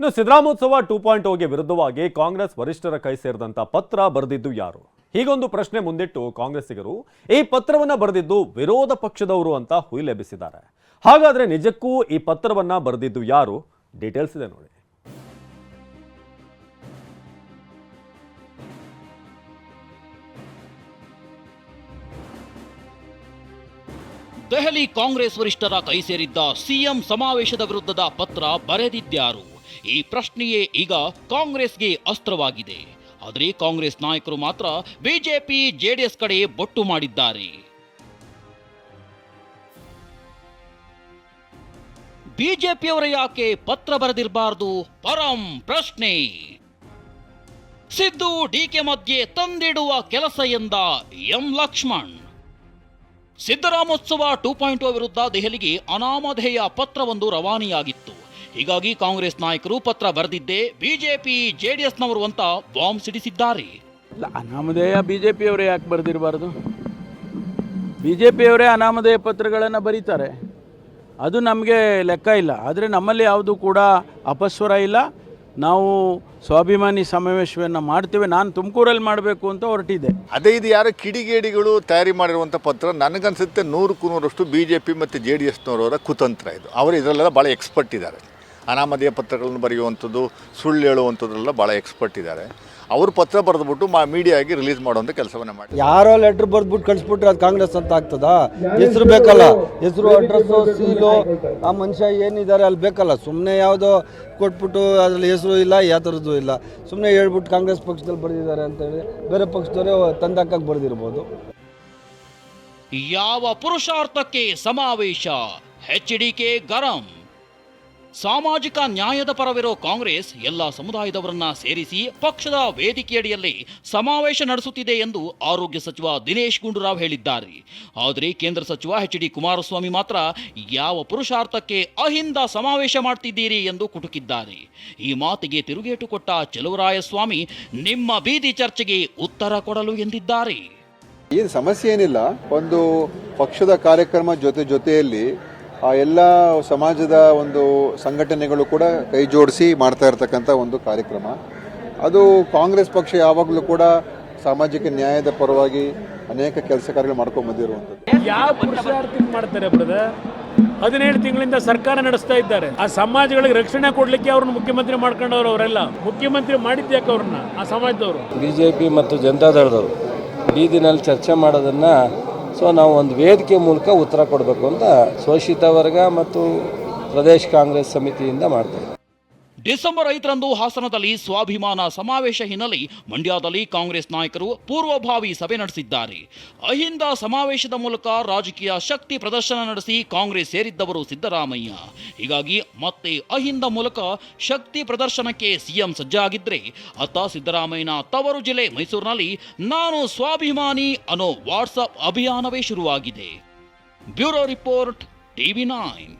ಇನ್ನು ಸಿದ್ದರಾಮೋತ್ಸವ two point ಓಗೆ ವಿರುದ್ಧವಾಗಿ ಕಾಂಗ್ರೆಸ್ ವರಿಷ್ಠರ ಕೈ ಸೇರಿದಂತ ಪತ್ರ ಬರೆದಿದ್ದು ಯಾರು? ಹೀಗೊಂದು ಪ್ರಶ್ನೆ ಮುಂದಿಟ್ಟು ಕಾಂಗ್ರೆಸ್ಸಿಗರು, ಈ ಪತ್ರವನ್ನ ಬರೆದಿದ್ದು ವಿರೋಧ ಪಕ್ಷದವರು ಅಂತ ಹುಯಿಲೆಬ್ಬಿಸಿದ್ದಾರೆ ಹಾಗಾದ್ರೆ ನಿಜಕ್ಕೂ ಈ ಪತ್ರವನ್ನ ಬರೆದಿದ್ದು ಯಾರು? ಡೀಟೇಲ್ಸ್ ಇದೆ ನೋಡಿ. ದೆಹಲಿ ಕಾಂಗ್ರೆಸ್ ವರಿಷ್ಠರ ಕೈ ಸೇರಿದ್ದ ಸಿಎಂ ಸಮಾವೇಶದ ವಿರುದ್ಧದ ಪತ್ರ ಬರೆದಿದ್ಯಾರು ಈ ಪ್ರಶ್ನೆಯೇ ಈಗ ಕಾಂಗ್ರೆಸ್ಗೆ ಅಸ್ತ್ರವಾಗಿದೆ. ಆದರೆ ಕಾಂಗ್ರೆಸ್ ನಾಯಕರು ಮಾತ್ರ ಬಿಜೆಪಿ, ಜೆಡಿಎಸ್ ಕಡೆ ಬೊಟ್ಟು ಮಾಡಿದ್ದಾರೆ. ಬಿಜೆಪಿಯವರ ಯಾಕೆ ಪತ್ರ ಬರೆದಿರಬಾರದು? ಪರಂ ಪ್ರಶ್ನೆ. ಸಿದ್ದು ಡಿಕೆ ಮಧ್ಯೆ ತಂದಿಡುವ ಕೆಲಸ ಎಂದ ಎಂ ಲಕ್ಷ್ಮಣ್. ಸಿದ್ದರಾಮೋತ್ಸವ ಟೂ ಪಾಯಿಂಟ್ ವಿರುದ್ಧ ದೆಹಲಿಗೆ ಅನಾಮಧೇಯ ಪತ್ರವೊಂದು ರವಾನೆಯಾಗಿತ್ತು. ಹೀಗಾಗಿ ಕಾಂಗ್ರೆಸ್ ನಾಯಕರು ಪತ್ರ ಬರೆದಿದ್ದೇ ಬಿಜೆಪಿ ಜೆಡಿಎಸ್ನವರು ಅಂತ ಬಾಂಬ್ ಸಿಡಿಸಿದ್ದಾರೆ. ಇಲ್ಲ ಅನಾಮಧೇಯ ಬಿಜೆಪಿ ಅವರೇ ಪಿಯವರೇ ಯಾಕೆ ಬರೆದಿರಬಾರ್ದು? ಬಿಜೆಪಿ ಅವರೇ ಪಿಯವರೇ ಅನಾಮಧೇಯ ಪತ್ರಗಳನ್ನು ಬರೀತಾರೆ. ಅದು ನಮಗೆ ಲೆಕ್ಕ ಇಲ್ಲ. ಆದರೆ ನಮ್ಮಲ್ಲಿ ಯಾವುದು ಕೂಡ ಅಪಸ್ವರ ಇಲ್ಲ. ನಾವು ಸ್ವಾಭಿಮಾನಿ ಸಮಾವೇಶವನ್ನು ಮಾಡ್ತೇವೆ. ನಾನು ತುಮಕೂರಲ್ಲಿ ಮಾಡಬೇಕು ಅಂತ ಹೊರಟಿದ್ದೆ. ಅದೇ ಇದು ಯಾರೋ ಕಿಡಿಗೇಡಿಗಳು ತಯಾರಿ ಮಾಡಿರುವಂಥ ಪತ್ರ. ನನಗನ್ಸುತ್ತೆ ನೂರಕ್ಕೂ ನೂರಷ್ಟು ಬಿ ಜೆ ಪಿ ಮತ್ತು ಜೆ ಡಿ ಎಸ್ನವರವರ ಕುತಂತ್ರ ಇದು. ಅವರು ಇದರಲ್ಲೆಲ್ಲ ಭಾಳ ಎಕ್ಸ್ಪರ್ಟ್ ಇದ್ದಾರೆ. ಅನಾಮಧೇಯ ಪತ್ರಗಳನ್ನು ಬರೆಯುವಂಥದ್ದು ಸುಳ್ಳು ಹೇಳುವಂಥದ್ರೆಲ್ಲ ಭಾಳ ಎಕ್ಸ್ಪರ್ಟ್ ಇದ್ದಾರೆ. ಅವರು ಪತ್ರ ಬರೆದ್ಬಿಟ್ಟು ಮಾ ಮೀಡಿಯಾಗಿ ರಿಲೀಸ್ ಮಾಡುವಂಥ ಕೆಲಸವನ್ನು ಮಾಡಿ ಯಾರೋ ಲೆಟ್ರ್ ಬರೆದ್ಬಿಟ್ಟು ಕಳಿಸ್ಬಿಟ್ರೆ ಅದು ಕಾಂಗ್ರೆಸ್ ಅಂತ ಆಗ್ತದಾ? ಹೆಸರು ಬೇಕಲ್ಲ. ಹೆಸರು ಅಡ್ರೆಸ್ಸು ಸೀಲು ಆ ಮನುಷ್ಯ ಏನಿದ್ದಾರೆ ಅಲ್ಲಿ ಬೇಕಲ್ಲ. ಸುಮ್ಮನೆ ಯಾವುದೋ ಕೊಟ್ಬಿಟ್ಟು ಅದರಲ್ಲಿ ಹೆಸರು ಇಲ್ಲ ಯಾವ ಥರದ್ದು ಇಲ್ಲ. ಸುಮ್ಮನೆ ಹೇಳ್ಬಿಟ್ಟು ಕಾಂಗ್ರೆಸ್ ಪಕ್ಷದಲ್ಲಿ ಬರೆದಿದ್ದಾರೆ ಅಂತೇಳಿ ಬೇರೆ ಪಕ್ಷದವರೇ ತಂದಾಕಕ್ಕೆ ಬರೆದಿರ್ಬೋದು. ಯಾವ ಪುರುಷಾರ್ಥಕ್ಕೆ ಸಮಾವೇಶ? ಎಚ್ ಡಿ ಕೆ ಗರಂ. ಸಾಮಾಜಿಕ ನ್ಯಾಯದ ಪರವಿರೋ ಕಾಂಗ್ರೆಸ್ ಎಲ್ಲ ಸಮುದಾಯದವರನ್ನ ಸೇರಿಸಿ ಪಕ್ಷದ ವೇದಿಕೆಯಡಿಯಲ್ಲಿ ಸಮಾವೇಶ ನಡೆಸುತ್ತಿದೆ ಎಂದು ಆರೋಗ್ಯ ಸಚಿವ ದಿನೇಶ್ ಗುಂಡೂರಾವ್ ಹೇಳಿದ್ದಾರೆ. ಆದರೆ ಕೇಂದ್ರ ಸಚಿವ ಎಚ್ ಡಿ ಕುಮಾರಸ್ವಾಮಿ ಮಾತ್ರ ಯಾವ ಪುರುಷಾರ್ಥಕ್ಕೆ ಅಹಿಂದ ಸಮಾವೇಶ ಮಾಡ್ತಿದ್ದೀರಿ ಎಂದು ಕುಟುಕಿದ್ದಾರೆ. ಈ ಮಾತಿಗೆ ತಿರುಗೇಟು ಕೊಟ್ಟ ಚೆಲುವರಾಯಸ್ವಾಮಿ ನಿಮ್ಮ ಬೀದಿ ಚರ್ಚೆಗೆ ಉತ್ತರ ಕೊಡಲು ಎಂದಿದ್ದಾರೆ. ಏನು ಸಮಸ್ಯೆ ಏನಿಲ್ಲ. ಒಂದು ಪಕ್ಷದ ಕಾರ್ಯಕ್ರಮ ಜೊತೆ ಜೊತೆಯಲ್ಲಿ ಆ ಎಲ್ಲ ಸಮಾಜದ ಒಂದು ಸಂಘಟನೆಗಳು ಕೂಡ ಕೈ ಜೋಡಿಸಿ ಮಾಡ್ತಾ ಇರತಕ್ಕಂಥ ಒಂದು ಕಾರ್ಯಕ್ರಮ. ಅದು ಕಾಂಗ್ರೆಸ್ ಪಕ್ಷ ಯಾವಾಗಲೂ ಕೂಡ ಸಾಮಾಜಿಕ ನ್ಯಾಯದ ಪರವಾಗಿ ಅನೇಕ ಕೆಲಸ ಕಾರ್ಯಗಳು ಮಾಡ್ಕೊಂಡು ಬಂದಿರುವಂಥದ್ದು. ಯಾವ ಪುರುಷಾರ್ಥಕ್ಕೆ ಮಾಡ್ತಾರೆ ಬ್ರದರ್ ಹದಿನೇಳು ತಿಂಗಳಿಂದ ಸರ್ಕಾರ ನಡೆಸ್ತಾ ಇದ್ದಾರೆ. ಆ ಸಮಾಜಗಳಿಗೆ ರಕ್ಷಣೆ ಕೊಡ್ಲಿಕ್ಕೆ ಅವ್ರನ್ನ ಮುಖ್ಯಮಂತ್ರಿ ಮಾಡ್ಕೊಂಡವ್ರು ಅವರೆಲ್ಲ. ಮುಖ್ಯಮಂತ್ರಿ ಮಾಡಿದ್ಯಾಕೆ ಅವ್ರನ್ನ ಆ ಸಮಾಜದವರು? ಬಿಜೆಪಿ ಜೆ ಪಿ ಮತ್ತು ಜನತಾದಳದವರು. ಬೀದಿನಲ್ಲಿ ಚರ್ಚೆ ಮಾಡೋದನ್ನು ಸೊ ನಾವು ಒಂದು ವೇದಿಕೆ ಮೂಲಕ ಉತ್ತರ ಕೊಡಬೇಕು ಅಂತ ಶೋಷಿತ ವರ್ಗ ಮತ್ತು ಪ್ರದೇಶ್ ಕಾಂಗ್ರೆಸ್ ಸಮಿತಿಯಿಂದ ಮಾಡ್ತಾರೆ ಡಿಸೆಂಬರ್ ಐದರಂದು ಹಾಸನದಲ್ಲಿ ಸ್ವಾಭಿಮಾನ ಸಮಾವೇಶ ಹಿನ್ನೆಲೆ ಮಂಡ್ಯದಲ್ಲಿ ಕಾಂಗ್ರೆಸ್ ನಾಯಕರು ಪೂರ್ವಭಾವಿ ಸಭೆ ನಡೆಸಿದ್ದಾರೆ. ಅಹಿಂದ ಸಮಾವೇಶದ ಮೂಲಕ ರಾಜಕೀಯ ಶಕ್ತಿ ಪ್ರದರ್ಶನ ನಡೆಸಿ ಕಾಂಗ್ರೆಸ್ ಸೇರಿದ್ದವರು ಸಿದ್ದರಾಮಯ್ಯ. ಹೀಗಾಗಿ ಮತ್ತೆ ಅಹಿಂದ ಮೂಲಕ ಶಕ್ತಿ ಪ್ರದರ್ಶನಕ್ಕೆ ಸಿಎಂ ಸಜ್ಜಾಗಿದ್ರೆ ಅತ್ತ ಸಿದ್ದರಾಮಯ್ಯನ ತವರು ಜಿಲ್ಲೆ ಮೈಸೂರಿನಲ್ಲಿ ನಾನು ಸ್ವಾಭಿಮಾನಿ ಅನ್ನೋ ವಾಟ್ಸಪ್ ಅಭಿಯಾನವೇ ಶುರುವಾಗಿದೆ. Bureau report TV nine.